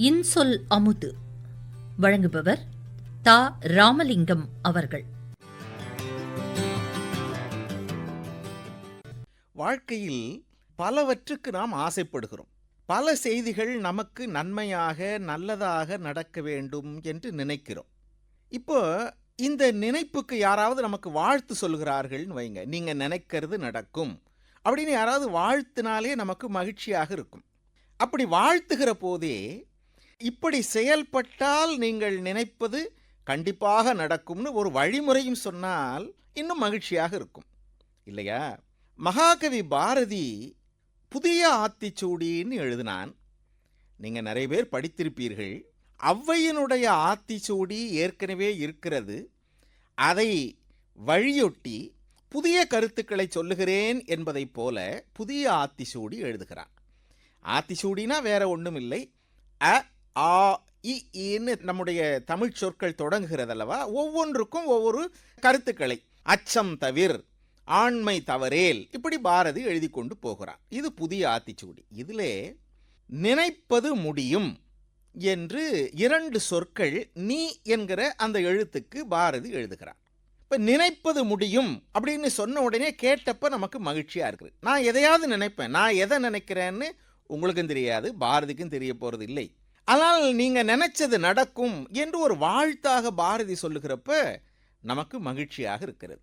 இன்சொல் அமுது. வழங்குபவர் தா. ராமலிங்கம் அவர்கள். வாழ்க்கையில் பலவற்றுக்கு நாம் ஆசைப்படுகிறோம். பல செய்திகள் நமக்கு நன்மையாக நல்லதாக நடக்க வேண்டும் என்று நினைக்கிறோம். இப்போ இந்த நினைப்புக்கு யாராவது நமக்கு வாழ்த்து சொல்கிறார்கள்னு வைங்க. நீங்கள் நினைக்கிறது நடக்கும். அப்படின்னு யாராவது வாழ்த்தினாலே நமக்கு மகிழ்ச்சியாக இருக்கும். அப்படி வாழ்த்துகிற போதே இப்படி செயல்பட்டால் நீங்கள் நினைப்பது கண்டிப்பாக நடக்கும்னு ஒரு வழிமுறையும் சொன்னால் இன்னும் மகிழ்ச்சியாக இருக்கும். இல்லையா? மகாகவி பாரதி புதிய ஆத்திச்சூடின்னு எழுதினான். நீங்கள் நிறைய பேர் படித்திருப்பீர்கள். ஔவையினுடைய ஆத்திச்சூடி ஏற்கனவே இருக்கிறது. அதை வழியொட்டி புதிய கருத்துக்களை சொல்லுகிறேன் என்பதைப் போல புதிய ஆத்திச்சூடி எழுதுகிறான். ஆத்திச்சூடினா வேற ஒன்றும் இல்லை அ ஆ இன்னு நம்முடைய தமிழ் சொற்கள் தொடங்குகிறதல்லவா? ஒவ்வொன்றுக்கும் ஒவ்வொரு கருத்துக்களை. அச்சம் தவிர் ஆண்மை தவறேல் இப்படி பாரதி எழுதி கொண்டு போகிறார். இது புதிய ஆத்திச்சூடி. இதிலே நினைப்பது முடியும் என்று இரண்டு சொற்கள் நீ என்கிற அந்த எழுத்துக்கு பாரதி எழுதுகிறார். இப்போ நினைப்பது முடியும் அப்படின்னு சொன்ன உடனே கேட்டப்ப நமக்கு மகிழ்ச்சியாக இருக்குது. நான் எதையாவது நினைப்பேன். நான் எதை நினைக்கிறேன்னு உங்களுக்கும் தெரியாது பாரதிக்கும் தெரிய போகிறது இல்லை ஆனால் நீங்கள் நினைச்சது நடக்கும் என்று ஒரு வாழ்த்தாக பாரதி சொல்லுகிறப்ப நமக்கு மகிழ்ச்சியாக இருக்கிறது.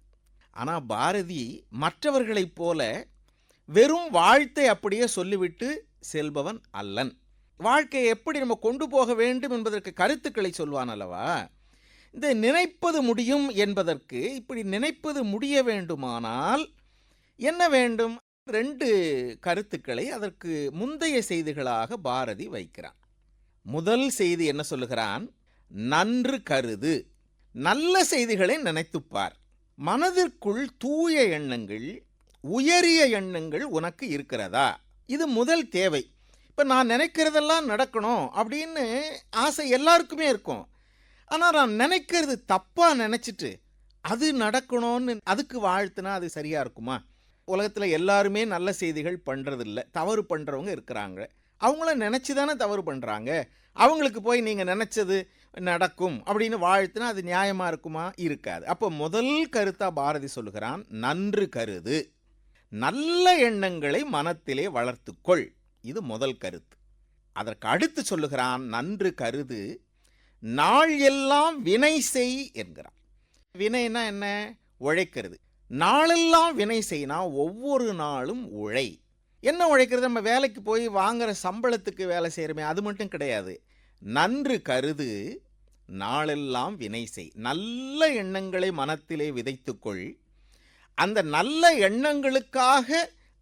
ஆனால் பாரதி மற்றவர்களைப் போல வெறும் வாழ்த்தை அப்படியே சொல்லிவிட்டு செல்பவன் அல்லன். வாழ்க்கையை எப்படி நம்ம கொண்டு போக வேண்டும் என்பதற்கு கருத்துக்களை சொல்வான் அல்லவா? இந்த நினைப்பது முடியும் என்பதற்கு இப்படி நினைப்பது முடிய வேண்டுமானால் என்ன வேண்டும்? ரெண்டு கருத்துக்களை அதற்கு முந்தைய செய்திகளாக பாரதி வைக்கிறான். முதல் செய்தி என்ன சொல்லுகிறான்? நன்று கருது. நல்ல செய்திகளை நினைத்துப்பார். மனதிற்குள் தூய எண்ணங்கள் உயரிய எண்ணங்கள் உனக்கு இருக்கிறதா? இது முதல் தேவை. இப்போ நான் நினைக்கிறதெல்லாம் நடக்கணும் அப்படின்னு ஆசை எல்லாருக்குமே இருக்கும். ஆனால் நான் நினைக்கிறது தப்பாக நினச்சிட்டு அது நடக்கணும்னு அதுக்கு வாழ்த்துனா அது சரியாக இருக்குமா? உலகத்தில் எல்லாருமே நல்ல செய்திகள் பண்ணுறதில்ல தவறு பண்ணுறவங்க இருக்கிறாங்க. அவங்கள நினச்சி தானே தவறு பண்ணுறாங்க அவங்களுக்கு போய் நீங்கள் நினச்சது நடக்கும் அப்படின்னு வாழ்த்துனா அது நியாயமாக இருக்குமா? இருக்காது. அப்போ முதல் கருத்தாக பாரதி சொல்லுகிறான் நன்று கருது. நல்ல எண்ணங்களை மனத்திலே வளர்த்துக்கொள். இது முதல் கருத்து. அதற்கு அடுத்து சொல்லுகிறான் நன்று கருது. நாள் எல்லாம் வினை செய் என்கிறான். வினைனா என்ன? உழைக்கிறது. நாளெல்லாம் வினை செய்யினா ஒவ்வொரு நாளும் உழை. என்ன உழைக்கிறது? நம்ம வேலைக்கு போய் வாங்குகிற சம்பளத்துக்கு வேலை செய்கிறோமே அது மட்டும் கிடையாது. நன்று கருது நாளெல்லாம் வினை செய். நல்ல எண்ணங்களை மனத்திலே விதைத்துக்கொள். அந்த நல்ல எண்ணங்களுக்காக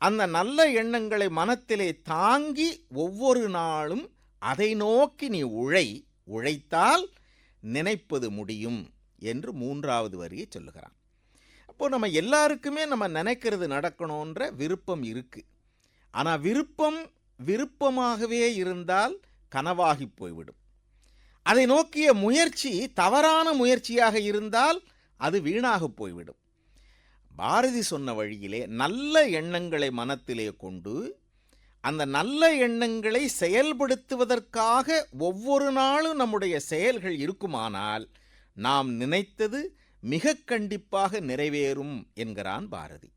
அந்த நல்ல எண்ணங்களை மனத்திலே தாங்கி ஒவ்வொரு நாளும் அதை நோக்கி நீ உழை. உழைத்தால் நினைப்பது முடியும் என்று மூன்றாவது வரியை சொல்லுகிறான். அப்போது நம்ம எல்லாருக்குமே நம்ம நினைக்கிறது நடக்கணுன்ற விருப்பம் இருக்குது ஆனால் விருப்பம் விருப்பமாகவே இருந்தால் கனவாகி போய்விடும். அதை நோக்கிய முயற்சி தவறான முயற்சியாக இருந்தால் அது வீணாக போய்விடும். பாரதி சொன்ன வழியிலே நல்ல எண்ணங்களை மனத்திலே கொண்டு அந்த நல்ல எண்ணங்களை செயல்படுத்துவதற்காக ஒவ்வொரு நாளும் நம்முடைய செயல்கள் இருக்குமானால் நாம் நினைத்தது மிக கண்டிப்பாக நிறைவேறும் என்கிறான் பாரதி.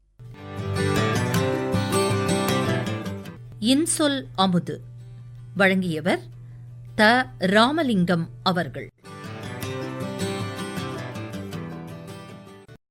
இன்சொல் அமுது. வழங்கியவர் த. ராமலிங்கம் அவர்கள்.